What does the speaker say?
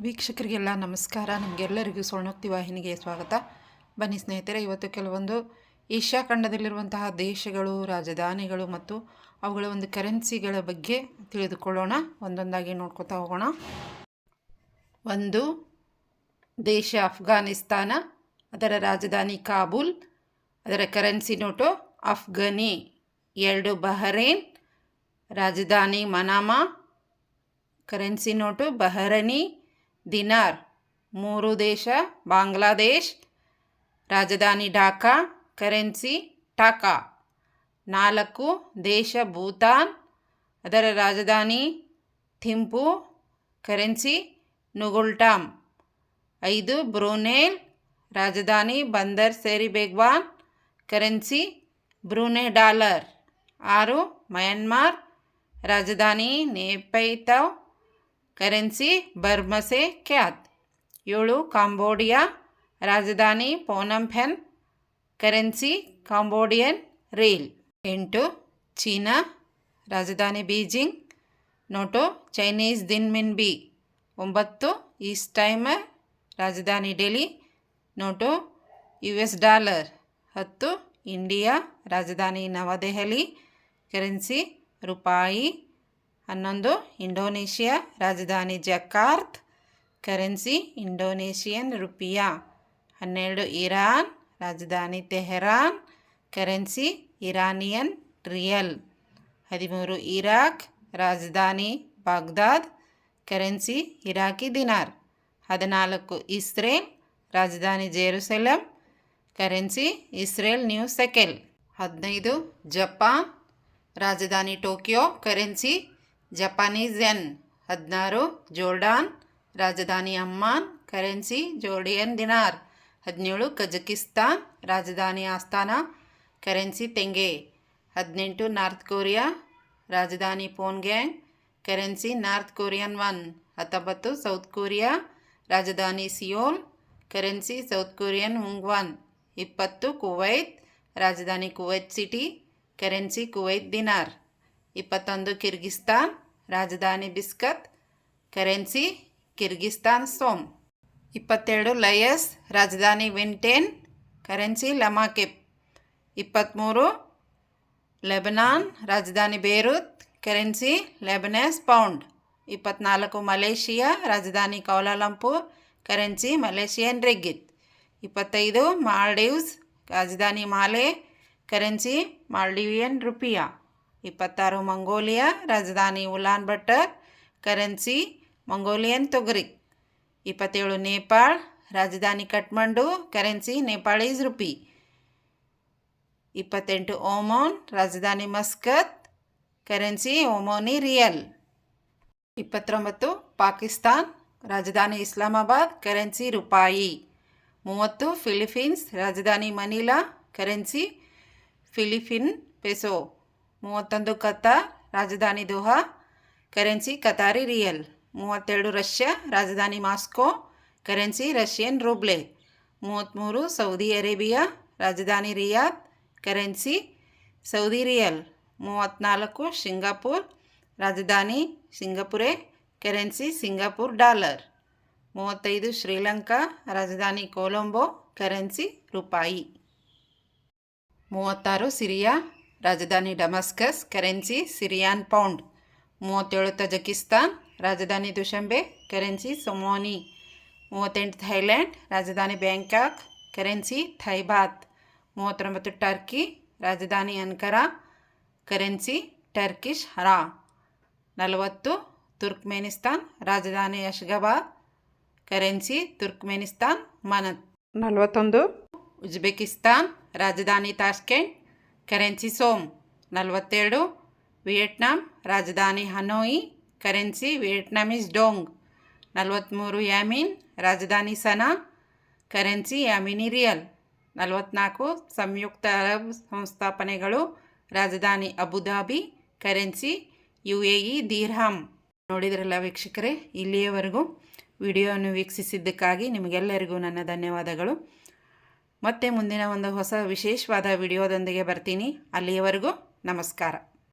ವೀಕ್ಷಕರಿಗೆಲ್ಲ ನಮಸ್ಕಾರ. ನಮಗೆಲ್ಲರಿಗೂ ಸ್ವರ್ಣೋಕ್ತಿ ವಾಹಿನಿಗೆ ಸ್ವಾಗತ. ಬನ್ನಿ ಸ್ನೇಹಿತರೆ, ಇವತ್ತು ಕೆಲವೊಂದು ಏಷ್ಯಾ ಖಂಡದಲ್ಲಿರುವಂತಹ ದೇಶಗಳು, ರಾಜಧಾನಿಗಳು ಮತ್ತು ಅವುಗಳ ಒಂದು ಕರೆನ್ಸಿಗಳ ಬಗ್ಗೆ ತಿಳಿದುಕೊಳ್ಳೋಣ. ಒಂದೊಂದಾಗಿ ನೋಡ್ಕೋತಾ ಹೋಗೋಣ. ಒಂದು, ದೇಶ ಅಫ್ಘಾನಿಸ್ತಾನ ಅದರ ರಾಜಧಾನಿ ಕಾಬೂಲ್, ಅದರ ಕರೆನ್ಸಿ ನೋಟು ಅಫ್ಘನಿ ಎರಡು, ಬಹರೇನ್, ರಾಜಧಾನಿ ಮನಾಮಾ, ಕರೆನ್ಸಿ ನೋಟು ಬಹರನಿ ದಿನಾರ್ ಮೂರು ದೇಶ ಬಾಂಗ್ಲಾದೇಶ್ ರಾಜಧಾನಿ ಢಾಕಾ ಕರೆನ್ಸಿ ಟಾಕಾ ನಾಲ್ಕು ದೇಶ ಭೂತಾನ್ ಅದರ ರಾಜಧಾನಿ ಥಿಂಪು ಕರೆನ್ಸಿ ನುಗುಲ್ಟಾಮ್ ಐದು ಬ್ರೂನೇಲ್ ರಾಜಧಾನಿ ಬಂದರ್ ಸೇರಿ ಬೇಗ್ವಾನ್ ಕರೆನ್ಸಿ ಬ್ರೂನೆ ಡಾಲರ್ ಆರು ಮಯನ್ಮಾರ್ ರಾಜಧಾನಿ ನೇಪೈತವ್ ಕರೆನ್ಸಿ ಬರ್ಮಸೆ ಕ್ಯಾತ್. ಏಳು, ಕಾಂಬೋಡಿಯಾ ರಾಜಧಾನಿ Phnom Penh, currency Cambodian riel. ಎಂಟು, ಚೀನಾ ರಾಜಧಾನಿ ಬೀಜಿಂಗ್, ನೋಟು ಚೈನೀಸ್ ದಿನ್ಮಿನ್ ಬಿ ಒಂಬತ್ತು, ಈಸ್ಟ್ ಟೈಮರ್ ರಾಜಧಾನಿ Dili, note U S dollar. ಹತ್ತು, ಇಂಡಿಯಾ ರಾಜಧಾನಿ ನವದೆಹಲಿ, ಕರೆನ್ಸಿ ರೂಪಾಯಿ ಹನ್ನೊಂದು ಇಂಡೋನೇಷ್ಯಾ ರಾಜಧಾನಿ ಜಕಾರ್ತ್ ಕರೆನ್ಸಿ ಇಂಡೋನೇಷಿಯನ್ ರುಪಿಯಾ ಹನ್ನೆರಡು ಇರಾನ್ ರಾಜಧಾನಿ ತೆಹರಾನ್ ಕರೆನ್ಸಿ ಇರಾನಿಯನ್ ರಿಯಲ್ ಹದಿಮೂರು ಇರಾಕ್ ರಾಜಧಾನಿ ಬಾಗ್ದಾದ್ ಕರೆನ್ಸಿ ಇರಾಕಿ ದಿನಾರ್ ಹದಿನಾಲ್ಕು ಇಸ್ರೇಲ್ ರಾಜಧಾನಿ Jerusalem currency Israel new shekel ಹದಿನೈದು ಜಪಾನ್ ರಾಜಧಾನಿ ಟೋಕಿಯೋ ಕರೆನ್ಸಿ ಜಪಾನೀಸ್ ಎನ್ ಹದಿನಾರು, ಜೋರ್ಡಾನ್, ರಾಜಧಾನಿ ಅಮ್ಮಾನ್, ಕರೆನ್ಸಿ, ಜೋರ್ಡಿಯನ್, ದಿನಾರ್. ಹದಿನೇಳು, ಕಜಕಿಸ್ತಾನ್, ರಾಜಧಾನಿ ಆಸ್ಥಾನ, ಕರೆನ್ಸಿ, ತೆಂಗೆ. ಹದಿನೆಂಟು, ನಾರ್ತ್ ಕೊರಿಯಾ, ರಾಜಧಾನಿ Pyongyang, currency, North Korean won. ಹತ್ತೊಂಬತ್ತು, ಸೌತ್ ಕೊರಿಯಾ, ರಾಜಧಾನಿ ಸಿಯೋಲ್, ಕರೆನ್ಸಿ, ಸೌತ್ ಕೊರಿಯನ್ ಹುಂಗ್ವಾನ್ ಇಪ್ಪತ್ತು, ಕುವೈತ್, ರಾಜಧಾನಿ Kuwait City, currency, Kuwait, dinar. ಇಪ್ಪತ್ತೊಂದು ಕಿರ್ಗಿಸ್ತಾನ್, ರಾಜಧಾನಿ ಬಿಸ್ಕತ್, ಕರೆನ್ಸಿ, ಕಿರ್ಗಿಸ್ತಾನ್, ಸೋಮ್. ಇಪ್ಪತ್ತೆರಡು ಲಯಸ್, ರಾಜಧಾನಿ ವಿಂಟೇನ್, ಕರೆನ್ಸಿ ಲಮಾಕೆಪ್ ಇಪ್ಪತ್ತ್ಮೂರು, ಲೆಬನಾನ್, ರಾಜಧಾನಿ ಬೇರೂತ್, ಕರೆನ್ಸಿ, ಲೆಬನೆಸ್ ಪೌಂಡ್. ಇಪ್ಪತ್ನಾಲ್ಕು ಮಲೇಷಿಯಾ, ರಾಜಧಾನಿ Kuala Lumpur, currency, Malaysian ringgit. ಇಪ್ಪತ್ತೈದು, ಮಾಲ್ಡೀವ್ಸ್, ರಾಜಧಾನಿ ಮಾಲೆ, ಕರೆನ್ಸಿ, ಮಾಲ್ಡೀವಿಯನ್ ರುಪಿಯಾ. ಇಪ್ಪತ್ತಾರು ಮಂಗೋಲಿಯಾ, ರಾಜಧಾನಿ ಉಲಾನ್ ಬಟ್ಟರ್ ಕರೆನ್ಸಿ, ಮಂಗೋಲಿಯನ್ ತೊಗರಿ. ಇಪ್ಪತ್ತೇಳು ನೇಪಾಳ್, ರಾಜಧಾನಿ ಕಠ್ಮಂಡು, ಕರೆನ್ಸಿ, ನೇಪಾಳೀಸ್ ರುಪಿ. ಇಪ್ಪತ್ತೆಂಟು ಓಮೋನ್, ರಾಜಧಾನಿ ಮಸ್ಕತ್, ಕರೆನ್ಸಿ, ಓಮೋನಿ ರಿಯಲ್. ಇಪ್ಪತ್ತೊಂಬತ್ತು ಪಾಕಿಸ್ತಾನ್, ರಾಜಧಾನಿ ಇಸ್ಲಾಮಾಬಾದ್, ಕರೆನ್ಸಿ ರೂಪಾಯಿ. ಮೂವತ್ತು ಫಿಲಿಪೀನ್ಸ್, ರಾಜಧಾನಿ ಮನಿಲಾ, ಕರೆನ್ಸಿ, ಫಿಲಿಪಿನ್ ಪೆಸೋ. ಮೂವತ್ತೊಂದು ಕತಾರ್ ರಾಜಧಾನಿ ದೋಹಾ, ಕರೆನ್ಸಿ ಕತಾರಿ ರಿಯಲ್. ಮೂವತ್ತೆರಡು ರಷ್ಯಾ, ರಾಜಧಾನಿ ಮಾಸ್ಕೋ, ಕರೆನ್ಸಿ ರಷ್ಯನ್ ರೂಬ್ಲೆ. ಮೂವತ್ತ್ಮೂರು ಸೌದಿ ಅರೇಬಿಯಾ, ರಾಜಧಾನಿ ರಿಯಾದ್, ಕರೆನ್ಸಿ ಸೌದಿ ರಿಯಲ್. ಮೂವತ್ತ್ನಾಲ್ಕು ಸಿಂಗಾಪುರ್, ರಾಜಧಾನಿ ಸಿಂಗಾಪುರೆ, ಕರೆನ್ಸಿ ಸಿಂಗಾಪುರ್ ಡಾಲರ್. ಮೂವತ್ತೈದು, ಶ್ರೀಲಂಕಾ, ರಾಜಧಾನಿ ಕೊಲಂಬೋ, ಕರೆನ್ಸಿ ರೂಪಾಯಿ. ಮೂವತ್ತಾರು, ಸಿರಿಯಾ ರಾಜಧಾನಿ ಡಮಸ್ಕಸ್ ಕರೆನ್ಸಿ ಸಿರಿಯಾನ್ ಪೌಂಡ್. ಮೂವತ್ತೇಳು ತಜಕಿಸ್ತಾನ್ ರಾಜಧಾನಿ ದುಶಂಬೆ ಕರೆನ್ಸಿ ಸೊಮೋನಿ. ಮೂವತ್ತೆಂಟು ಥೈಲ್ಯಾಂಡ್ ರಾಜಧಾನಿ ಬ್ಯಾಂಕಾಕ್ ಕರೆನ್ಸಿ ಥೈಬಾತ್. ಮೂವತ್ತೊಂಬತ್ತು ಟರ್ಕಿ ರಾಜಧಾನಿ ಅನ್ಕರಾ ಕರೆನ್ಸಿ ಟರ್ಕಿಶ್ ಹರಾ. ನಲವತ್ತು ತುರ್ಕ್ಮೆನಿಸ್ತಾನ್ ರಾಜಧಾನಿ ಅಶ್ಗಬಾದ್ ಕರೆನ್ಸಿ ತುರ್ಕ್ಮೆನಿಸ್ತಾನ್ ಮನತ್. ನಲವತ್ತೊಂದು ಉಜ್ಬೆಕಿಸ್ತಾನ್ ರಾಜಧಾನಿ ತಾಷ್ಕೆಂಟ್ ಕರೆನ್ಸಿ ಸೋಮ್. ನಲವತ್ತೆರಡು, ವಿಯೆಟ್ನಾಂ, ರಾಜಧಾನಿ ಹನೋಯಿ, ಕರೆನ್ಸಿ ವಿಯೆಟ್ನಾಮೀಸ್ ಡೋಂಗ್. ನಲವತ್ತ್ಮೂರು ಯಾಮಿನ್, ರಾಜಧಾನಿ ಸನಾ, ಕರೆನ್ಸಿ ಯಾಮಿನಿ ರಿಯಲ್. ನಲವತ್ನಾಲ್ಕು, ಸಂಯುಕ್ತ ಅರಬ್ ಸಂಸ್ಥಾಪನೆಗಳು, ರಾಜಧಾನಿ Abu Dhabi, currency U A E dirham ನೋಡಿದ್ರಲ್ಲ ವೀಕ್ಷಕರೇ, ಇಲ್ಲಿಯವರೆಗೂ ವಿಡಿಯೋವನ್ನು ವೀಕ್ಷಿಸಿದ್ದಕ್ಕಾಗಿ ನಿಮಗೆಲ್ಲರಿಗೂ ನನ್ನ ಧನ್ಯವಾದಗಳು. ಮತ್ತೆ ಮುಂದಿನ ಒಂದು ಹೊಸ ವಿಶೇಷವಾದ ವಿಡಿಯೋದೊಂದಿಗೆ ಬರ್ತೀನಿ. ಅಲ್ಲಿಯವರೆಗೂ ನಮಸ್ಕಾರ.